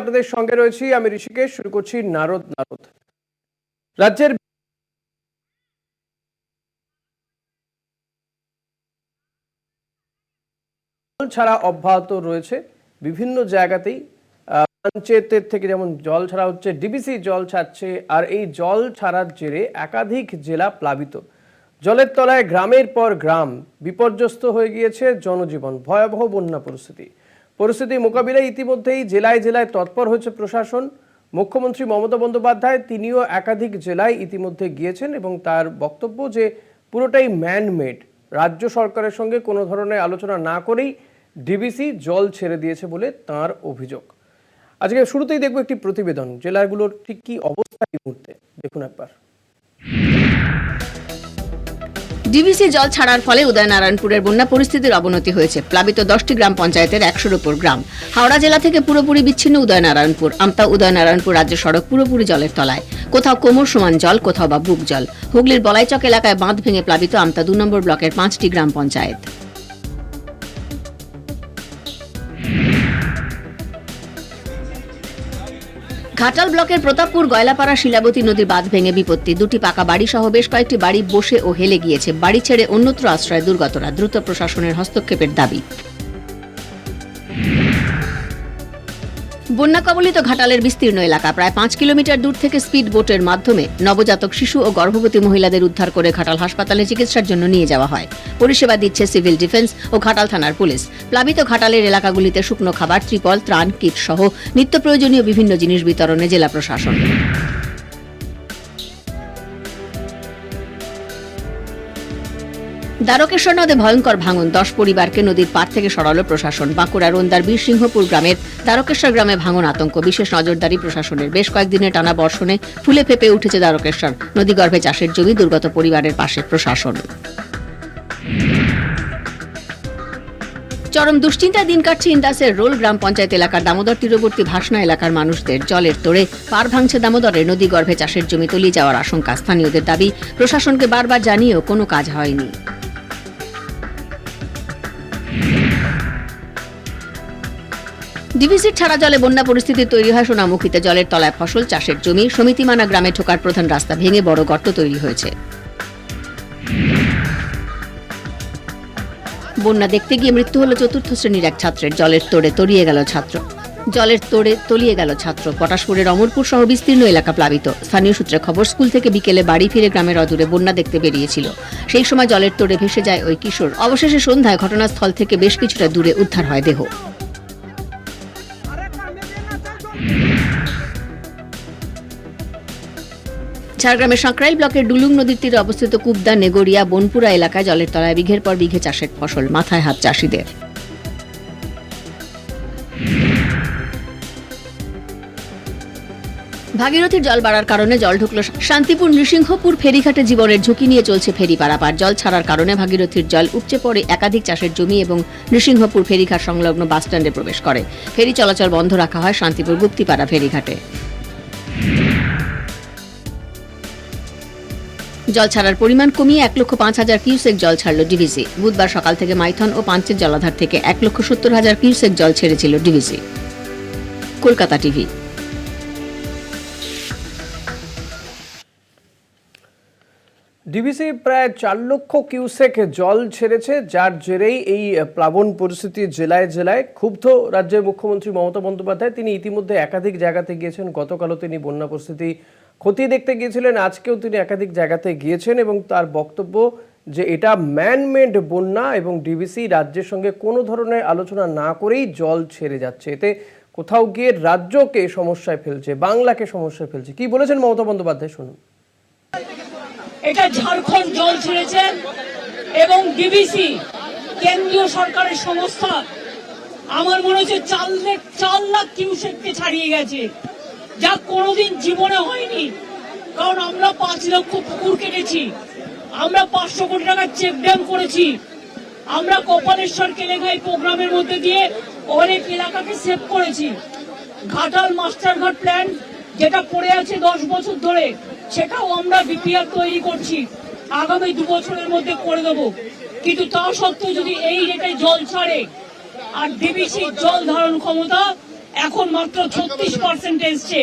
আপনাদের সঙ্গে রয়েছি। আমি ঋষিকেশ, শুরু করছি নারদ নারদ। রাজ্যের ছাড়া অব্যাহত রয়েছে। বিভিন্ন জায়গাতেই পঞ্চায়েতের থেকে যেমন জল ছাড়া হচ্ছে, ডিবিসি জল ছাড়ছে, আর এই জল ছাড়ার জেরে একাধিক জেলা প্লাবিত। জলের তলায় গ্রামের পর গ্রাম বিপর্যস্ত হয়ে গিয়েছে, জনজীবন ভয়াবহ বন্যা পরিস্থিতি। পরিস্থিতি মোকাবিলায় ইতিমধ্যেই জেলায় জেলায় তৎপর হয়েছে প্রশাসন। মুখ্যমন্ত্রী মমতা বন্দ্যোপাধ্যায় তিনিও একাধিক জেলায় ইতিমধ্যে গিয়েছেন এবং তার বক্তব্য যে পুরোটাই ম্যানমেড রাজ্য সরকারের সঙ্গে কোনো ধরনের আলোচনা না করেই ডিবিসি জল ছেড়ে দিয়েছে বলে তার অভিযোগ। আজকে শুরুতেই দেখব একটি প্রতিবেদন। জেলাগুলোর ঠিক কি অবস্থা এই মুহূর্তে? দেখুন একবার। ডিভিসি জল ছাড়ার ফলে উদয়নারায়ণপুরের বন্যা পরিস্থিতির অবনতি হয়েছে। প্লাবিত দশটি গ্রাম পঞ্চায়েতের একশোর উপর গ্রাম। হাওড়া জেলা থেকে পুরোপুরি বিচ্ছিন্ন উদয়নারায়ণপুর। আমতা উদয়নারায়ণপুর রাজ্য সড়ক পুরোপুরি জলের তলায়। কোথাও কোমর সমান জল, কোথাও বা বুক জল। হুগলির বলাইচক এলাকায় বাঁধ ভেঙে প্লাবিত আমতা দু নম্বর ব্লকের পাঁচটি গ্রাম পঞ্চায়েত। ঘাটাল ব্লকের প্রতাপপুর গয়লাপাড়া শিলাবতী নদীর বাঁধ ভেঙে বিপত্তি। দুটি পাকা বাড়ি সহ বেশ কয়েকটি বাড়ি বসে ও হেলে গিয়েছে। বাড়ি ছেড়ে অন্যত্র আশ্রয় দুর্গতরা, দ্রুত প্রশাসনের হস্তক্ষেপের দাবি। বন্যা কবলিত ঘাটালের বিস্তীর্ণ এলাকা। প্রায় পাঁচ কিলোমিটার দূর থেকে স্পিড বোটের মাধ্যমে নবজাতক শিশু ও গর্ভবতী মহিলাদের উদ্ধার করে ঘাটাল হাসপাতালে চিকিৎসার জন্য নিয়ে যাওয়া হয়। পরিষেবা দিচ্ছে সিভিল ডিফেন্স ও ঘাটাল থানার পুলিশ। প্লাবিত ঘাটালের এলাকাগুলিতে শুকনো খাবার, ত্রিপল, ত্রাণ, কিট সহ নিত্য প্রয়োজনীয় বিভিন্ন জিনিস বিতরণে জেলা প্রশাসন। দ্বারকেশ্বর নদে ভয়ঙ্কর ভাঙন। দশ পরিবারকে নদীর পার থেকে সরালো প্রশাসন। বাঁকুড়ার ওন্দার বীরসিংহপুর গ্রামের দ্বারকেশ্বর গ্রামে ভাঙন আতঙ্ক। বিশেষ নজরদারি প্রশাসনের। বেশ কয়েকদিনের টানা বর্ষণে ফুলে ফেপে উঠেছে দ্বারকেশ্বর। নদীগর্ভে চাষের জমি দুর্গত পরিবারের পাশে প্রশাসন। চরম দুশ্চিন্তায় দিন কাটছে ইন্দাসের রোল গ্রাম পঞ্চায়েত এলাকার দামোদর তীরবর্তী ভাসনা এলাকার মানুষদের। জলের তোড়ে পার ভাঙছে দামোদরে নদী গর্ভে চাষের জমি তলিয়ে যাওয়ার আশঙ্কা। স্থানীয়দের দাবি, প্রশাসনকে বারবার জানিয়েও কোনো কাজ হয়নি। ডিভিসির ছাড়া জলে বন্যা পরিস্থিতি তৈরি হয় সোনামুখীতে। জলের তলায় ফসল, চাষের জমি, সমিতিমানা গ্রামে ঢোকার প্রধান রাস্তা ভেঙে বড় গর্ত তৈরি হয়েছে। বন্যা দেখতে গিয়ে মৃত্যু হলো চতুর্থ শ্রেণির এক ছাত্রের। জলের তোড়ে তলিয়ে গেল ছাত্র। জলের তোড়ে তলিয়ে গেল ছাত্র। পটাশপুরের অমরপুর সহ বিস্তীর্ণ এলাকা প্লাবিত। স্থানীয় সূত্রে খবর, স্কুল থেকে বিকেলে বাড়ি ফিরে গ্রামের অদূরে বন্যা দেখতে বেরিয়েছিল। সেই সময় জলের তোড়ে ভেসে যায় ওই কিশোর। অবশেষে সন্ধ্যায় ঘটনাস্থল থেকে বেশ কিছুটা দূরে উদ্ধার হয় দেহ। ঝাড়গ্রামের সাঁকরাইল ব্লকের ডুলুং নদীর তীরে অবস্থিত কুবদা, নেগরিয়া, বনপুরা এলাকায় জলের তলায় বিঘের পর বিঘে চাষের ফসল, মাথায় হাত চাষিদের। ভাগীরথীর জল বাড়ার কারণে জল ঢুকলো শান্তিপুর নৃসিংহপুর ফেরিঘাটে জীবনের ঝুঁকি নিয়ে চলছে ফেরি পারাপার। জল ছাড়ার কারণে ভাগীরথীর জল উপচে পড়ে একাধিক চাষের জমি এবং নৃসিংহপুর ফেরিঘাট সংলগ্ন বাসস্ট্যান্ডে প্রবেশ করে। ফেরি চলাচল বন্ধ রাখা হয় শান্তিপুর গুপ্তিপাড়া ফেরিঘাটে। জল ছাড়ার পরিমাণ কমিয়ে এক লক্ষ পাঁচ হাজার কিউসেক জল ছাড়ল ডিভিসি। বুধবার সকাল থেকে মাইথন ও পাঞ্চের জলাধার থেকে এক লক্ষ সত্তর হাজার কিউসেক জল ছেড়েছিল ডিভিসি। কলকাতা টিভি। ডিবিসি প্রায় চার লক্ষ কিউসেক জল ছেড়েছে, যার জেরেই এই প্লাবন পরিস্থিতি জেলায় জেলায় ক্ষুব্ধ রাজ্যের মুখ্যমন্ত্রী মমতা বন্দ্যোপাধ্যায়। তিনি ইতিমধ্যে একাধিক জায়গাতে গিয়েছেন। গতকালও তিনি বন্যা পরিস্থিতি খতিয়ে দেখতে গিয়েছিলেন, আজকেও তিনি একাধিক জায়গাতে গিয়েছেন এবং তার বক্তব্য যে এটা ম্যানমেড বন্যা এবং ডিবিসি রাজ্যের সঙ্গে কোনো ধরনের আলোচনা না করেই জল ছেড়ে যাচ্ছে। এতে কোথাও গিয়ে রাজ্যকে সমস্যায় ফেলছে, বাংলাকে সমস্যায় ফেলছে। কি বলেছেন মমতা বন্দ্যোপাধ্যায়? শুনুন। এটা ঝাড়খণ্ড জল ছেড়েছেন এবং ডিবিসি কেন্দ্রীয় সরকারের সংস্থা, আমার মনে হচ্ছে চার লাখ চার লাখ কিউসেককে ছাড়িয়ে গেছে। যা কোনোদিন জীবনে হয়নি। কারণ আমরা পাঁচ লক্ষ পুকুর কেটেছি। আমরা পাঁচশো কোটি টাকার চেক ড্যাম করেছি। আমরা কপালেশ্বর কেলেঘাই প্রোগ্রামের মধ্যে দিয়ে অনেক এলাকাকে সেভ করেছি। ঘাটাল মাস্টারঘাট প্ল্যান যেটা পড়ে আছে দশ বছর ধরে, সেটাও আমরা বিপিআর তৈরি করছি। আগামী দু বছরের মধ্যে করে দেব। কিন্তু তা সত্ত্বেও যদি এই রেটে জল ছাড়ে, আর ডিবিসির জল ধারণ ক্ষমতা এখন মাত্র ছত্রিশ পার্সেন্ট এসছে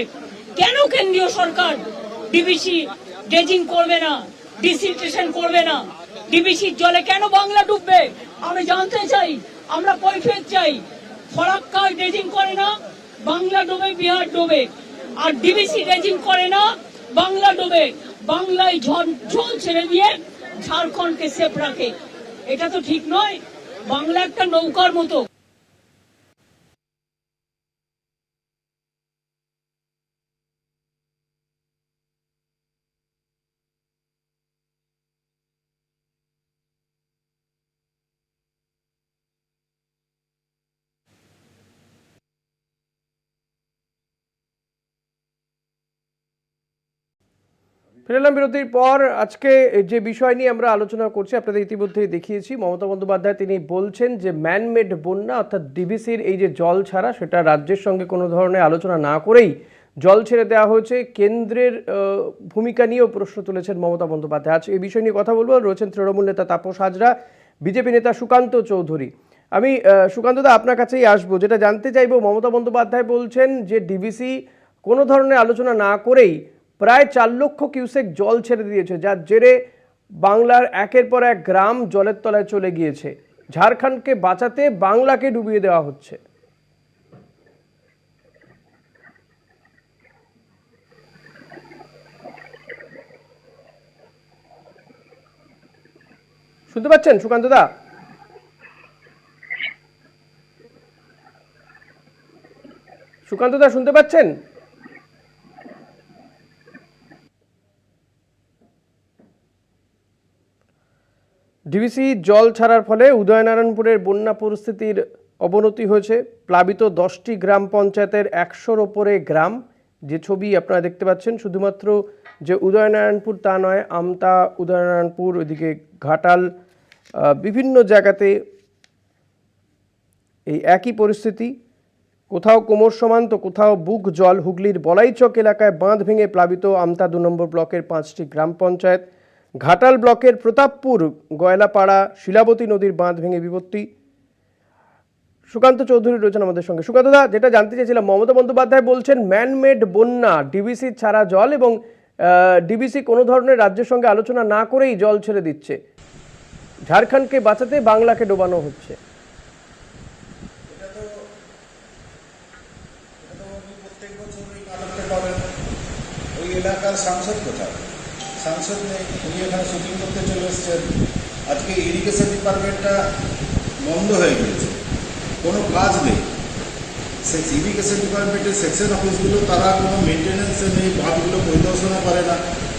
কেন কেন্দ্রীয় সরকার ডিবিসি ড্রেজিং করবে না ডিসিলটেশন করবে না? ডিবিসির জলে কেন বাংলা ডুববে? আমি জানতে চাই, আমরা কৈফিয়ত চাই। ফরাক্কায় ড্রেজিং করে না, বাংলা ডোবে, বিহার ডোবে। আর ডিবিসি ড্রেজিং করে না, বাংলা ডোবে। বাংলায় ঝড় জল ছেড়ে দিয়ে ঝাড়খণ্ডকে সেফ রাখে। এটা তো ঠিক নয়, বাংলা একটা নৌকার মতো। ফিরলাম বিরতির পর আজকে যে বিষয় নিয়ে আমরা আলোচনা করছি, আপনাদের ইতিমধ্যেই দেখিয়েছি, মমতা বন্দ্যোপাধ্যায় তিনি বলছেন যে ম্যানমেড বন্যা অর্থাৎ ডিবিসির এই যে জল ছাড়া, সেটা রাজ্যের সঙ্গে কোনো ধরনের আলোচনা না করেই জল ছেড়ে দেওয়া হয়েছে। কেন্দ্রের ভূমিকা নিয়েও প্রশ্ন তুলেছেন মমতা বন্দ্যোপাধ্যায়। আজ এই বিষয় নিয়ে কথা বলব। রয়েছেন তৃণমূল নেতা তাপস হাজরা, বিজেপি নেতা সুকান্ত চৌধুরী। আমি সুকান্তদা আপনার কাছেই আসব, যেটা জানতে চাইব, মমতা বন্দ্যোপাধ্যায় বলছেন যে ডিবিসি কোনো ধরনের আলোচনা না করেই প্রায় চার লক্ষ কিউসেক জল ছেড়ে দিয়েছে, যার জেরে বাংলার একের পর এক গ্রাম জলের তলায় চলে গিয়েছে। ঝাড়খণ্ডকে বাঁচাতে বাংলাকে ডুবিয়ে দেওয়া হচ্ছে। শুনতে পাচ্ছেন সুকান্ত দা? সুকান্ত দা, শুনতে পাচ্ছেন? ডিবিসি জল ছাড়ার ফলে উদয়নারায়ণপুরের বন্যা পরিস্থিতির অবনতি হয়েছে। প্লাবিত দশটি গ্রাম পঞ্চায়েতের একশোর ওপরে গ্রাম। যে ছবি আপনারা দেখতে পাচ্ছেন শুধুমাত্র যে উদয়নারায়ণপুর তা নয়, আমতা, উদয়নারায়ণপুর, ওইদিকে ঘাটাল বিভিন্ন জায়গাতে এই একই পরিস্থিতি। কোথাও কোমর সমান তো কোথাও বুক জল। হুগলির বলাইচক এলাকায় বাঁধ ভেঙে প্লাবিত আমতা দু নম্বর ব্লকের পাঁচটি গ্রাম পঞ্চায়েত। ঘাটাল ব্লকের প্রতাপপুর, গয়লাপাড়া, শিলাবতী নদীর বাঁধ ভেঙে বিপত্তি। সুকান্ত চৌধুরী রয়েছেন আমাদের সঙ্গে। সুকান্ত দা, যেটা জানতে চাইছিলাম মমতা বন্দ্যোপাধ্যায় বলছেন ম্যানমেড বন্যা ডিবিসি ছাড়া জল এবং ডিবিসি কোনো ধরনের রাজ্যের সঙ্গে আলোচনা না করেই জল ছেড়ে দিচ্ছে। ঝাড়খণ্ডকে বাঁচাতে বাংলাকে ডোবানো হচ্ছে। এলাকার সাংসদ কোথায়? সাংসদ নেই উনি এখানে শুটিং করতে চলে এসছেন। আজকে ইরিগেশন ডিপার্টমেন্টটা বন্ধ হয়ে গেছে কোনো কাজ নেই। সে ইরিগেশন ডিপার্টমেন্টের সেকশন অফিসগুলো তারা কোনো মেনটেন্যান্সে নেই বাঁধগুলো পরিদর্শনও করে না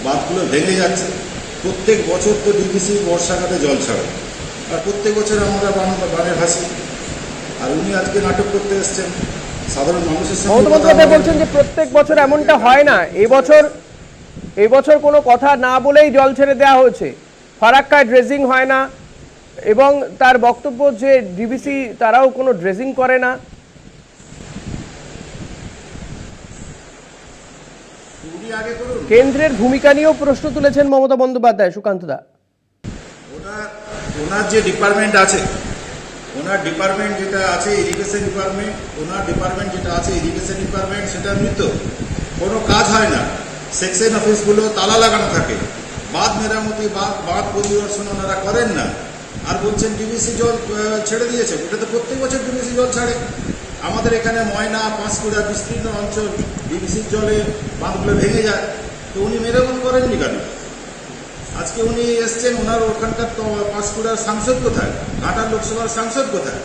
বাঁধগুলো ভেঙে যাচ্ছে। প্রত্যেক বছর তো ডিবিসি বর্ষাকালে জল ছাড়ে। আর প্রত্যেক বছর আমরা বান বানের ভাসি আর উনি আজকে নাটক করতে এসছেন। সাধারণ মানুষের বলেন। বলছেন যে প্রত্যেক বছর এমনটা হয় না। এবছর এবছর কোনো কথা না বলেই জল ছেড়ে দেওয়া হয়েছে। ফারাক্কায় ড্রেজিং হয় না এবং তার বক্তব্য যে ডিবিসি তারাও কোনো ড্রেজিং করে না। কেন্দ্রের ভূমিকা নিয়েও প্রশ্ন তুলেছেন মমতা বন্দ্যোপাধ্যায় সুকান্ত দা। ওনার ওনার যে ডিপার্টমেন্ট আছে ওনার ডিপার্টমেন্ট যেটা আছে ইরিগেশন ডিপার্টমেন্ট ওনার ডিপার্টমেন্ট যেটা আছে ইরিগেশন ডিপার্টমেন্ট সেটা মৃত। কোনো কাজ হয় না। সেকশন অফিসগুলো তালা লাগানো থাকে। বাঁধ মেরামতি বাঁধ পরিদর্শন ওনারা করেন না। আর বলছেন ডিবিসি জল ছেড়ে দিয়েছে। ওটা তো প্রত্যেক বছর ডিবিসি জল ছাড়ে। আমাদের এখানে ময়না, পাঁশকুড়া বিস্তীর্ণ অঞ্চল ডিবিসির জলে বাঁধগুলো ভেঙে যায়। তো উনি মেরামত করেননি কেন? আজকে উনি এসছেন, ওনার ওখানকার পাঁশকুড়ার সাংসদ কোথায়? ঘাটার লোকসভার সাংসদ কোথায়?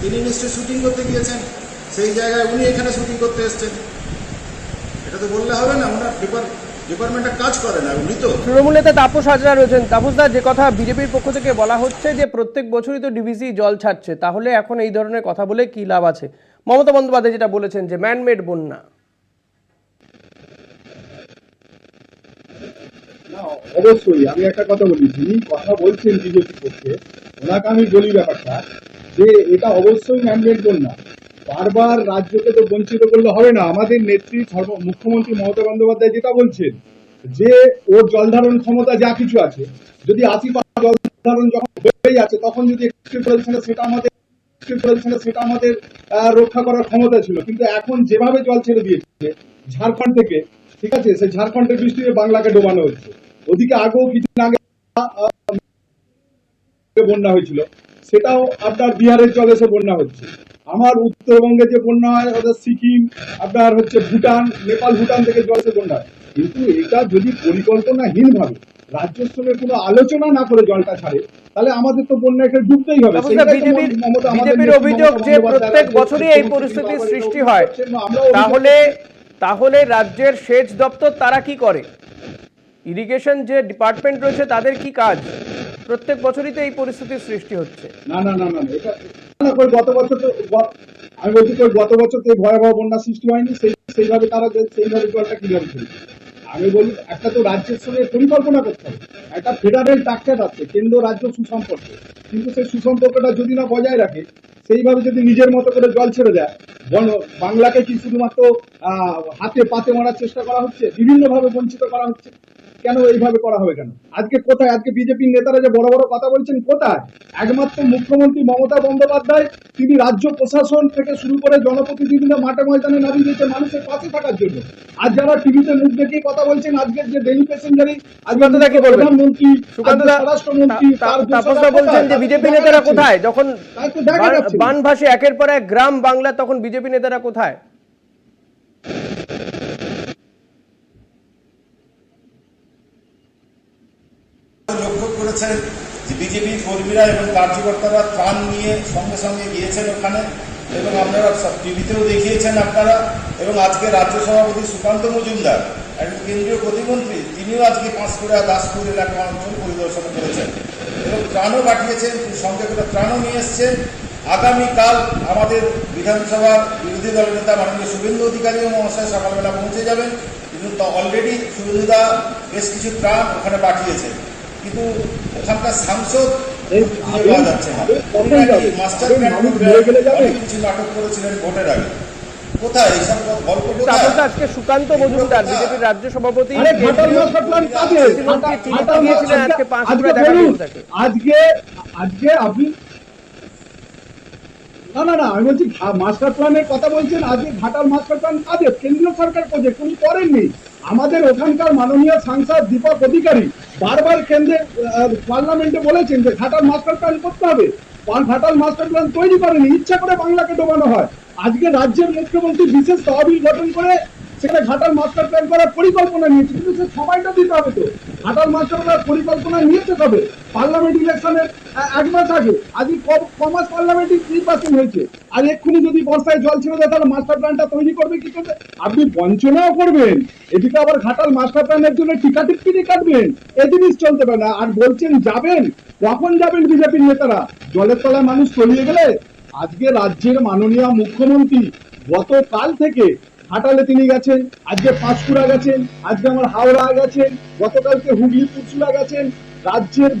তিনি নিশ্চয়ই শুটিং করতে গিয়েছেন। সেই জায়গায় উনি এখানে শুটিং করতে এসছেন। এটা তো বললে হবে না ওনার ডিপার্টমেন্টটা কাজ করে না উনি তো। তৃণমূল তাপস হাজরা রয়েছেন। তাপস যে কথা বিজেপির পক্ষ থেকে বলা হচ্ছে যে প্রত্যেক বছরই তো ডিবিসি জল ছাড়ছে তাহলে এখন এই ধরনের কথা বলে কি লাভ আছে? মমতা বন্দ্যোপাধ্যায় যেটা বলেছেন যে ম্যানমেড বন্যা। অবশ্যই আমি একটা কথা বলি যিনি কথা বলছেন বিজেপি পক্ষে ওনাকে আমি বলি ব্যাপারটা যে এটা অবশ্যই ম্যান্ডেট বারবার রাজ্যকে তো বঞ্চিত করলে হবে না। আমাদের নেত্রী মুখ্যমন্ত্রী মমতা বন্দ্যোপাধ্যায় যেটা বলছেন, যে ওর জলধারণ ক্ষমতা যা কিছু আছে, যদি আশি জলধারণ যখন হয়ে যাচ্ছে, তখন যদি সেটা আমাদের সেটা আমাদের রক্ষা করার ক্ষমতা ছিল। কিন্তু এখন যেভাবে জল ছেড়ে দিয়েছে, ঝাড়খণ্ড থেকে, ঠিক আছে, সেই ঝাড়খণ্ডের বৃষ্টিতে বাংলাকে ডোবানো হচ্ছে। ওদিকে আগেও কিছুদিন আগে বন্যা হয়েছিল, সেটাও আপনার বিহারের জল এসে বন্যা হচ্ছে। আমার উত্তরবঙ্গে যে বন্যা হয় ওদের সিকিম আপনার হচ্ছে ভুটান নেপাল ভুটান থেকে জল এসে বন্যা হয়। কিন্তু এটা যদি পরিকল্পনাহীন ভাবে রাজ্যের সঙ্গে কোনো আলোচনা না করে জলটা ছাড়ে তাহলে আমাদের তো বন্যা একটা ডুবতেই হবে। বিজেপির অভিযোগ যে প্রত্যেক বছরই এই পরিস্থিতির সৃষ্টি হয়। তাহলে তাহলে রাজ্যের সেচ দপ্তর তারা কি করে? ইরিগেশন যে ডিপার্টমেন্ট রয়েছে তাদের কি কাজ? প্রত্যেক বছরই তো এই পরিস্থিতির সৃষ্টি হচ্ছে। না না না না এটা আমি বলছি গত বছর তো ভয়াবহ বন্যা সৃষ্টি হয়নি, সেই সেইভাবে তারা সেইভাবে জলটা কীভাবে ছিল আমি বলি, একটা তো রাজ্যের সঙ্গে পরিকল্পনা করতে হবে। একটা ফেডারেল আছে, কেন্দ্র রাজ্য সুসম্পর্ক। কিন্তু সেই সুসম্পর্কটা যদি না বজায় রাখে, সেইভাবে যদি নিজের মতো করে জল ছেড়ে দেয় বাংলাকে কি শুধুমাত্র হাতে পাতে মারার চেষ্টা করা হচ্ছে? বিভিন্নভাবে বঞ্চিত করা হচ্ছে? কেন এইভাবে করা হবে কেন? আজকে কোথায়? আজকে বিজেপির নেতারা যে বড় বড় কথা বলছেন কোথায়? একমাত্র মুখ্যমন্ত্রী মমতা বন্দ্যোপাধ্যায় তিনি রাজ্য প্রশাসন থেকে শুরু করে জনপ্রতিনিধিরা মাঠে ময়দানে নামিয়ে দিয়েছে মানুষের পাশে থাকার জন্য। আর যারা টিভিতে মুখ দেখে কথা বলছেন আজকের যে ডেলি প্যাসেঞ্জারি সুকান্ত দা কি বলবেন? প্রধানমন্ত্রী স্বরাষ্ট্রমন্ত্রী তা- তার তা- তাপস দোসররা দা বলছেন যে বিজেপি নেতারা কোথায়? যখন তাই তো দেখা বান- যাচ্ছে। না। বান ভাসে একের পর এক গ্রাম বাংলা তখন বিজেপি নেতারা কোথায়? করেছেন, যে বিজেপি কর্মীরা এবং কার্যকর্তারা ত্রাণ নিয়ে সঙ্গে সঙ্গে গিয়েছেন ওখানে, এবং আপনারা টিভিতেও দেখিয়েছেন আপনারা, এবং আজকে রাজ্য সভাপতি সুকান্ত মজুমদার একজন কেন্দ্রীয় প্রতিমন্ত্রী, তিনিও আজকে পাঁশকুড়া দাসপুর এলাকা অঞ্চল পরিদর্শন করেছেন। এবং ত্রাণও পাঠিয়েছেন, সঙ্গে করে ত্রাণও নিয়ে এসছেন। আগামীকাল আমাদের বিধানসভার বিরোধী দলের নেতা মাননীয় শুভেন্দু অধিকারীও মহাশয় সকালবেলা পৌঁছে যাবেন। কিন্তু অলরেডি শুভেন্দুদা বেশ কিছু ত্রাণ ওখানে পাঠিয়েছেন। কিন্তু ওখানকার সাংসদ পাওয়া যাচ্ছে না? মাস্টার কিছু নাটক করেছিলেন ভোটের আগে। কোথায়? এইসব গল্প আজকে সুকান্ত মজুমদার বিজেপির রাজ্য সভাপতি গিয়েছিলেন আজকে। আজকে আজকে আপনি না না না আমি বলছি মাস্টার প্ল্যানের কথা বলছেন আজকে ঘাটাল মাস্টার প্ল্যান কাদের? কেন্দ্রীয় সরকার প্রজেক্ট উনি করেননি? আমাদের ওখানকার মাননীয় সাংসদ দীপক অধিকারী বারবার কেন্দ্রে পার্লামেন্টে বলেছেন যে ঘাটাল মাস্টার প্ল্যান করতে হবে। ঘাটাল মাস্টার প্ল্যান তৈরি করেনি, ইচ্ছা করে বাংলাকে ডোবানো হয়। আজকে রাজ্যের মুখ্যমন্ত্রী বিশেষ তহবিল গঠন করে সেখানে ঘাটাল মাস্টার প্ল্যান করার পরিকল্পনা নিয়েছে। কিন্তু সে সময়টা দিতে হবে তো। ঘাটাল মাস্টার প্ল্যান পরিকল্পনা নিয়েছে তবে। পার্লামেন্ট ইলেকশনের এক মাস আগে। আজকে ক- ক মাস পার্লামেন্ট নির্বাচন হয়েছে। আর এক্ষুনি যদি বর্ষায় জল ছেড়ে দেয় তাহলে মাস্টার প্ল্যানটা তৈরি করবে কি করবে? আপনি বঞ্চনাও করবেন। এদিকে আবার ঘাটাল মাস্টার প্ল্যানের জন্য টিকা টিকিটি কাটবেন। এ জিনিস চলতে পারে না। আর বলছেন, যাবেন? কখন যাবেন বিজেপির নেতারা? জলের তলায় মানুষ তলিয়ে গেলে? আজকে রাজ্যের মাননীয় মুখ্যমন্ত্রী গতকাল থেকে ঘাটালে তিনি গেছেন, আজকে পাঁশকুড়া গেছেন, আজকে আমার হাওড়া গেছেন, গতকালকে হুগলি পুরসুরা গেছেন, রাজ্যের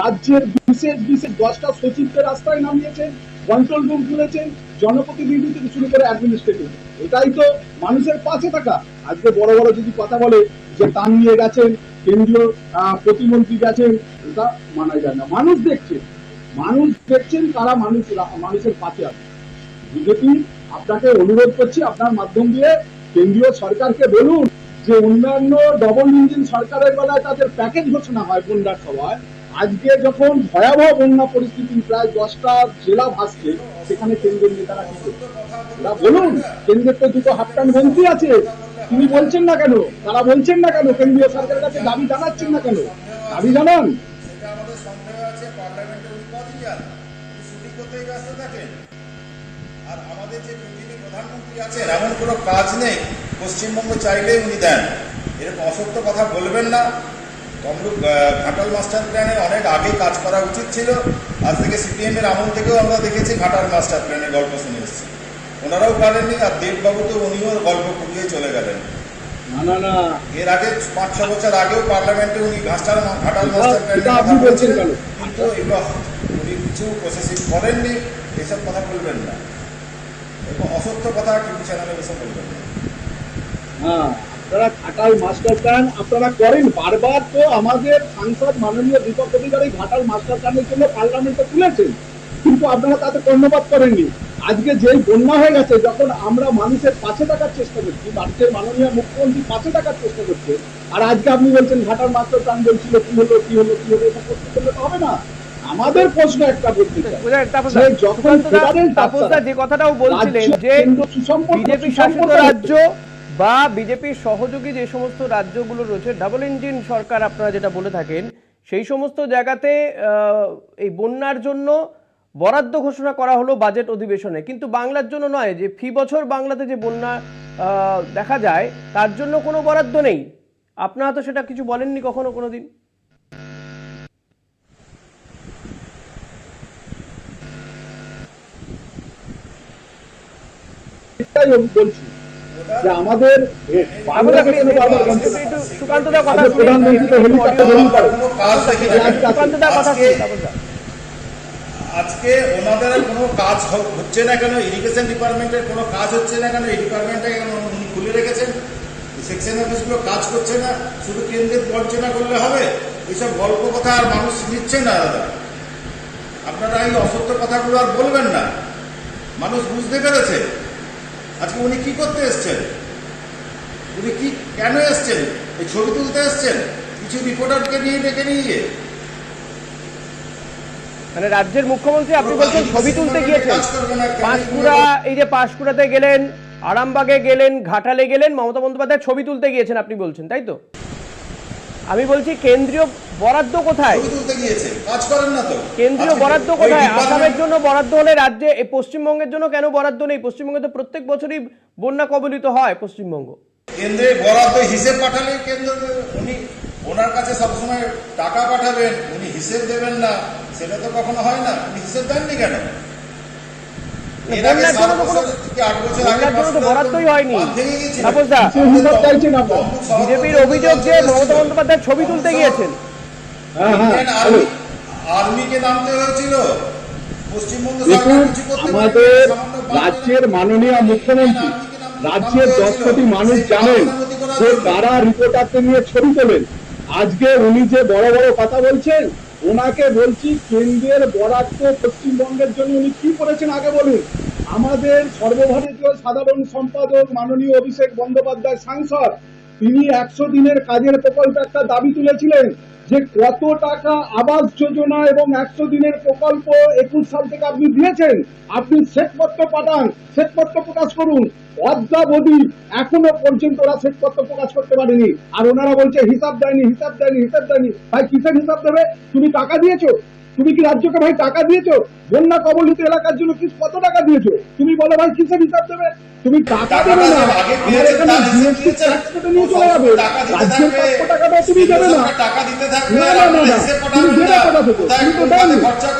রাজ্যের বিশেষ বিশেষ দশটা সচিবকে রাস্তায় নামিয়েছেন কন্ট্রোল রুম খুলেছেন জনপ্রতিনিধি থেকে শুরু করে অ্যাডমিনিস্ট্রেটিভ এটাই তো মানুষের পাশে থাকা। আজকে বড় বড় যদি কথা বলে যে তান নিয়ে গেছেন, কেন্দ্রীয় প্রতিমন্ত্রী গেছেন, এটা মানা যায় না। মানুষ দেখছে। মানুষ দেখছেন তারা মানুষ মানুষের পাশে আছে। বিজেপি আপনাকে অনুরোধ করছি আপনার মাধ্যম দিয়ে কেন্দ্রীয় সরকারকে বলুন যে অন্যান্য ডবল ইঞ্জিন সরকারের বেলায় তাদের প্যাকেজ ঘোষণা হয় বন্যার সময়। আজকে যখন ভয়াবহ বন্যা পরিস্থিতি প্রায় দশটা জেলা ভাসছে, সেখানে কেন্দ্রের নেতারা কি ওরা বলুন, কেন্দ্রের তো দুটো হাফটান মন্ত্রী আছে। তিনি বলছেন না কেন? তারা বলছেন না কেন? কেন্দ্রীয় সরকারের কাছে দাবি জানাচ্ছেন না কেন? দাবি জানান। আর আমাদের যে পৃথিবীর প্রধানমন্ত্রী আছেন এমন কোনো কাজ নেই পশ্চিমবঙ্গ চাইলেই উনি দেন। এরকম অসত্য কথা বলবেন না। তমলুক ঘাটাল মাস্টার প্ল্যানে অনেক আগে কাজ করা উচিত ছিল। আজ থেকে সিপিএম এর আমল থেকেও আমরা দেখেছি ঘাটাল মাস্টার প্ল্যানের গল্প শুনে এসেছি। ওনারাও পারেননি আর দেববাবু তো উনিও গল্প কুড়িয়ে চলে গেলেন। না না এর আগে পাঁচ ছ বছর আগেও পার্লামেন্টে উনি ঘাটাল ঘাটাল মাস্টার বলছেন। কেন? কিন্তু এগুলো উনি কিছু প্রসেসিং করেননি এসব কথা বলবেন না। এবং অসত্য কথা টিভি চ্যানেলে এসব বলবেন হ্যাঁ আপনারা ঘাটাল মাস্টার প্ল্যান আপনারা করেন। বারবার তো আমাদের সাংসদ মাননীয় দীপক অধিকারী ঘাটাল মাস্টার প্ল্যানের জন্য পার্লামেন্টে তুলেছেন। কিন্তু আপনারা তাতে কর্ণপাত করেননি। আজকে যেই বন্যা হয়ে গেছে, যখন আমরা মানুষের পাশে থাকার চেষ্টা করছি রাজ্যের মাননীয় মুখ্যমন্ত্রী পাশে থাকার চেষ্টা করছে, আর আজকে আপনি বলছেন ঘাটার মাত্র প্রাণ বলছিল, কি হলো কি হলো কি হলো, এটা প্রশ্ন করলে তো হবে না। আমাদের প্রশ্ন একটা বলতে যখন সুকান্ত ফেডারেল তাপস যে কথাটাও বলছিলেন যে বিজেপি শাসিত রাজ্য বা বিজেপির সহযোগী যে সমস্ত রাজ্যগুলো রয়েছে ডাবল ইঞ্জিন সরকার আপনারা যেটা বলে থাকেন সেই সমস্ত জায়গাতে আহ, এই বন্যার জন্য বরাদ্দ ঘোষণা করা হলো বাজেট অধিবেশনে। কিন্তু বাংলার জন্য নয় যে ফি বছর বাংলাতে যে বন্যা আহ, দেখা যায় তার জন্য কোনো বরাদ্দ নেই। আপনারা তো সেটা কিছু বলেননি কখনো কোনো দিন এটাই আমি বলছি যে আমাদের বাংলাকে কেন বারবার বলতে হবে? একটু সুকান্ত দা কথা আজকে প্রধানমন্ত্রী তো হেলিকপ্টার শুনে ধরেই করে। কোনো কাজ দেখি না। আজকে সুকান্ত দা কথা আজকে- শুনে তাপস দা। আজকে ওনাদের কোনো কাজ হচ্ছে না কেন? ইরিগেশন ডিপার্টমেন্টের কোনো কাজ হচ্ছে না কেন? এই ডিপার্টমেন্টটাকে কেন উনি খুলে রেখেছেন? সেকশন অফিসগুলো কাজ করছে না? শুধু কেন্দ্রের বঞ্চনা করলে হবে? এইসব গল্প কথা আর মানুষ নিচ্ছে না দাদা। আপনারা এই অসত্য কথাগুলো আর বলবেন না। মানুষ বুঝতে পেরেছে। আজকে উনি কি করতে এসছেন? উনি কি কেন এসছেন? এই ছবি তুলতে এসছেন? কিছু রিপোর্টারকে নিয়ে ডেকে নিয়ে মানে রাজ্যের মুখ্যমন্ত্রী আপনি বলছেন ছবি তুলতে গিয়েছেন। পাঁশকুড়া এই যে পাঁশকুড়াতে গেলেন আরামবাগে গেলেন ঘাটালে গেলেন মমতা বন্দ্যোপাধ্যায় ছবি তুলতে গিয়েছেন আপনি বলছেন তাই তো? আমি বলছি কেন্দ্রীয় বরাদ্দ কোথায়? কাজ করেন না তো। কেন্দ্রীয় বরাদ্দ কোথায়? আসামের জন্য বরাদ্দ হলে রাজ্যে এই পশ্চিমবঙ্গের জন্য কেন বরাদ্দ নেই? পশ্চিমবঙ্গে তো প্রত্যেক বছরই বন্যা কবলিত হয় পশ্চিমবঙ্গ। কেন্দ্রে বরাদ্দ হিসেব পাঠালে কেন্দ্র উনি ওনার কাছে সবসময় টাকা পাঠাবেন উনি হিসেব দেবেন না। সেটা তো কখনো হয় না। উনি হিসেব দেননি কেন? বন্যার জন্য তো কোনো- বন্যার জন্য তো বরাদ্দই হয়নি। বিজেপির অভিযোগ যে মমতা বন্দ্যোপাধ্যায় ছবি তুলতে গিয়েছেন। হ্যাঁ। হ্যাঁ আর্মিকে নামতে হয়েছিল। আমাদের রাজ্যের মাননীয় মুখ্যমন্ত্রী রাজ্যের দশ কোটি মানুষ জানেন যে কারা রিপোর্টারকে নিয়ে ছবি তোলেন। আজকে উনি যে বড় বড় কথা বলছেন ওনাকে বলছি, কেন্দ্রের বরাদ্দ পশ্চিমবঙ্গের জন্য উনি কি করেছেন আগে বলুন। আমাদের সর্বভারতীয় সাধারণ সম্পাদক মাননীয় অভিষেক বন্দ্যোপাধ্যায় সাংসদ, তিনি একশো দিনের কাজের প্রকল্প একটা দাবি তুলেছিলেন। যে কত টাকা আবাস যোজনা এবং একশো দিনের প্রকল্প একুশ সাল থেকে আপনি দিয়েছেন, আপনি শ্বেতপত্র পাঠান, শ্বেতপত্র প্রকাশ করুন। অদ্যাবধি এখনও পর্যন্ত ওরা শ্বেতপত্র প্রকাশ করতে পারেনি। আর ওনারা বলছে, হিসাব দেয়নি হিসাব দেয়নি হিসাব দেয়নি। ভাই, কিসের হিসাব দেবে? তুমি টাকা দিয়েছ? তুমি কি রাজ্যকে ভাই টাকা দিয়েছ? বন্যা কবলিত এলাকার জন্য কি কত টাকা দিয়েছ? তুমি বলো ভাই কিসের হিসাব দেবে? তুমি টাকা দেবে না। আমার এখানে জিএসটি ট্যাক্স কেটে নিয়ে চলে যাবে। রাজ্যের থাকবে, প্রাপ্য টাকাটা তুমি দেবে না। টাকা দিতে থাকবে, না, না, না, তুমি দেবে। কোথা থেকে? তুমি তো খরচা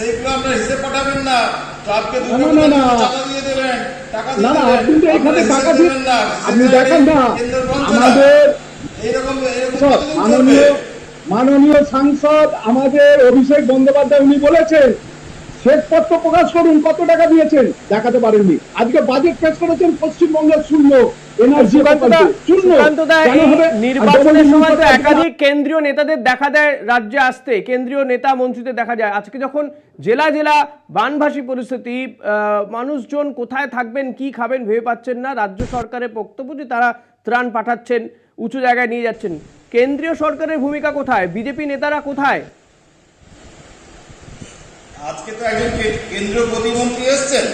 সেইগুলো আপনারা হিসেব পাঠাবেন না। ক্লাবকে দুটো না, না, টাকা দিয়ে দেবেন, টাকা না না আপনি তো এখানে টাকা হিসেব না, আপনি দেখেন না। আমাদের এরকম? মাননীয় মাননীয় সাংসদ আমাদের অভিষেক বন্দ্যোপাধ্যায় উনি বলেছেন শ্বেতপত্র প্রকাশ করুন কত টাকা দিয়েছেন? দেখাতে পারেননি। আজকে বাজেট পেশ করেছেন পশ্চিমবঙ্গের শূন্য নির্বাচনের সময় তো একাধিক কেন্দ্রীয় নেতাদের দেখা দেয় রাজ্যে আসতে। কেন্দ্রীয় নেতা মন্ত্রীদের দেখা যায়। আজকে যখন জেলা জেলা বানভাসী পরিস্থিতি আহ, মানুষজন কোথায় থাকবেন কি খাবেন ভেবে পাচ্ছেন না রাজ্য সরকারের বক্তব্য যে তারা ত্রাণ পাঠাচ্ছেন। উঁচু জায়গায় নিয়ে যাচ্ছেন। কেন্দ্রীয় সরকারের ভূমিকা কোথায়? বিজেপি নেতারা কোথায়? আজকে তো একজন কেন্দ্রীয় প্রতিমন্ত্রী এসছেন।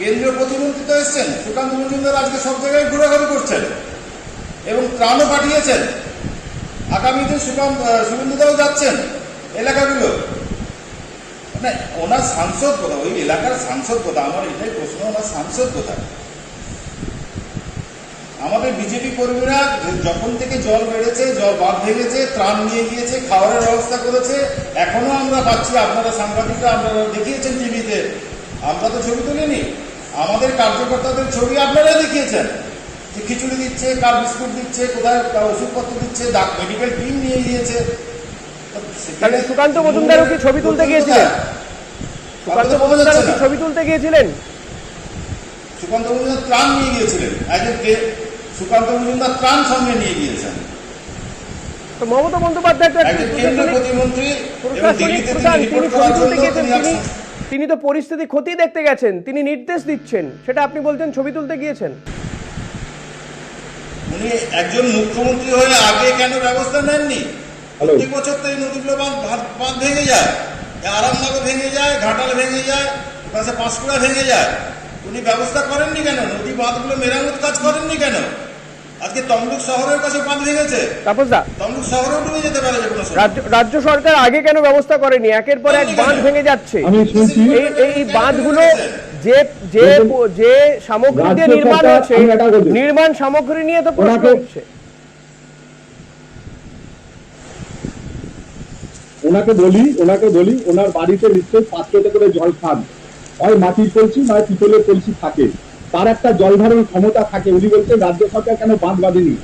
কেন্দ্রীয় প্রতিমন্ত্রী তো এসছেন। সুকান্ত মজুমদার আজকে সব জায়গায় ঘোরাঘুরি করছেন এবং ত্রাণও পাঠিয়েছেন। আগামী দিন সুকান্ত শুভেন্দুদাও যাচ্ছেন এলাকাগুলো। মানে ওনার সাংসদ কোথায়? ওই এলাকার সাংসদ কোথায়? আমার এটাই প্রশ্ন, ওনার সাংসদ কোথায়? আমাদের বিজেপি কর্মীরা যখন থেকে জল বেড়েছে জল বাঁধ ভেঙেছে ত্রাণ নিয়ে গিয়েছে খাওয়ারের ব্যবস্থা করেছে এখনও আমরা পাচ্ছি আপনারা সাংবাদিকরা আপনারা দেখিয়েছেন টিভিতে। আমরা তো ছবি তুলিনি। আমাদের কার্যকর্তাদের ছবি আপনারা দেখিয়েছেন। যে খিচুড়ি দিচ্ছে কার বিস্কুট দিচ্ছে কোথায় কার ওষুধপত্র দিচ্ছে ডাক মেডিকেল টিম নিয়ে গিয়েছে। সেখানে সুকান্ত মজুমদারও কি ছবি তুলতে গিয়েছিলেন? সুকান্ত মজুমদারও কি ছবি তুলতে গিয়েছিলেন? সুকান্ত মজুমদার ত্রাণ নিয়ে গিয়েছিলেন। একজন সুকান্ত মজুমদার ত্রাণ সঙ্গে নিয়ে গিয়েছেন। মমতা বন্দ্যোপাধ্যায় প্রতিমন্ত্রী তিনি তো পরিস্থিতি খতিয়ে দেখতে গেছেন তিনি নির্দেশ দিচ্ছেন সেটা আপনি বলছেন ছবি তুলতে গিয়েছেন। উনি একজন মুখ্যমন্ত্রী হয়ে আগে কেন ব্যবস্থা নেননি? প্রতি বছর তো এই নদীগুলো বাঁধ বাঁধ- বাঁধ ভেঙে যায়। এই আরামবাগও ভেঙে যায় ঘাটাল ভেঙে যায় পাশে পাঁশকুড়া ভেঙে যায়। উনি ব্যবস্থা করেননি কেন? নদী বাঁধগুলো মেরামত কাজ করেননি কেন? আজকে তমলুক শহরের কাছে বাঁধ ভেঙেছে। তাপসদা তমলুক শহরেও ডুবে যেতে পারে রাজ্য রাজ্য সরকার আগে কেন ব্যবস্থা করেনি? একের পর এক বাঁধ ভেঙে যাচ্ছে। এই এই বাঁধগুলো যে যে যে সামগ্রী দিয়ে নির্মাণ বলছি। নির্মাণ সামগ্রী নিয়ে তো প্রশ্ন ওনাকে- ওনাকে বলি ওনাকে বলি ওনার বাড়িতে নিশ্চয়ই পাত্রতে করে জল খান। হয় মাটির কলসি নয় পিতলের কলসি থাকে। তার একটা জল ধারণ ক্ষমতা থাকে। উনি বলছেন, রাজ্য সরকার কেন বাঁধ বাঁধেনি?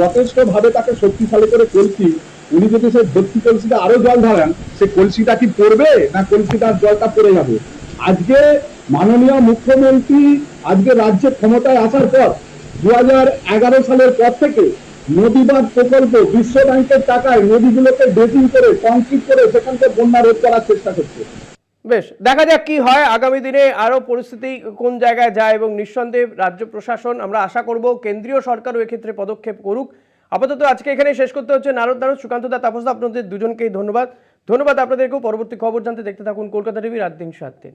যথেষ্ট ভাবে তাকে শক্তিশালী করে কলসি, উনি যদি সে ভর্তি কলসিতে আরও জল ধরান সে কলসিটা কি পড়বে না কলসিটার জলটা পড়ে যাবে? আজকে মাননীয় মুখ্যমন্ত্রী আজকে রাজ্যে ক্ষমতায় আসার পর দু হাজার এগারো সালের পর থেকে নদীবাঁধ প্রকল্প, বিশ্ব ব্যাংকের টাকায় নদীগুলোকে ডেটিং করে, কংক্রিট করে সেখানকে বন্যা রোধ করার চেষ্টা করছে। বেশ, দেখা যাক কি হয়। আগামী দিনে আরও পরিস্থিতি কোন জায়গায় যায় এবং নিঃসন্দেহে রাজ্য প্রশাসন, আমরা আশা করব কেন্দ্রীয় সরকারও এক্ষেত্রে পদক্ষেপ করুক। আপাতত আজকে এখানে শেষ করতে হচ্ছে। নারদ নারদ, সুকান্ত দা, তাপস আপনাদের দুজনকেই ধন্যবাদ। ধন্যবাদ আপনাদেরকেও। পরবর্তী খবর জানতে দেখতে থাকুন কলকাতা টিভি রাত দিন সাত দিন।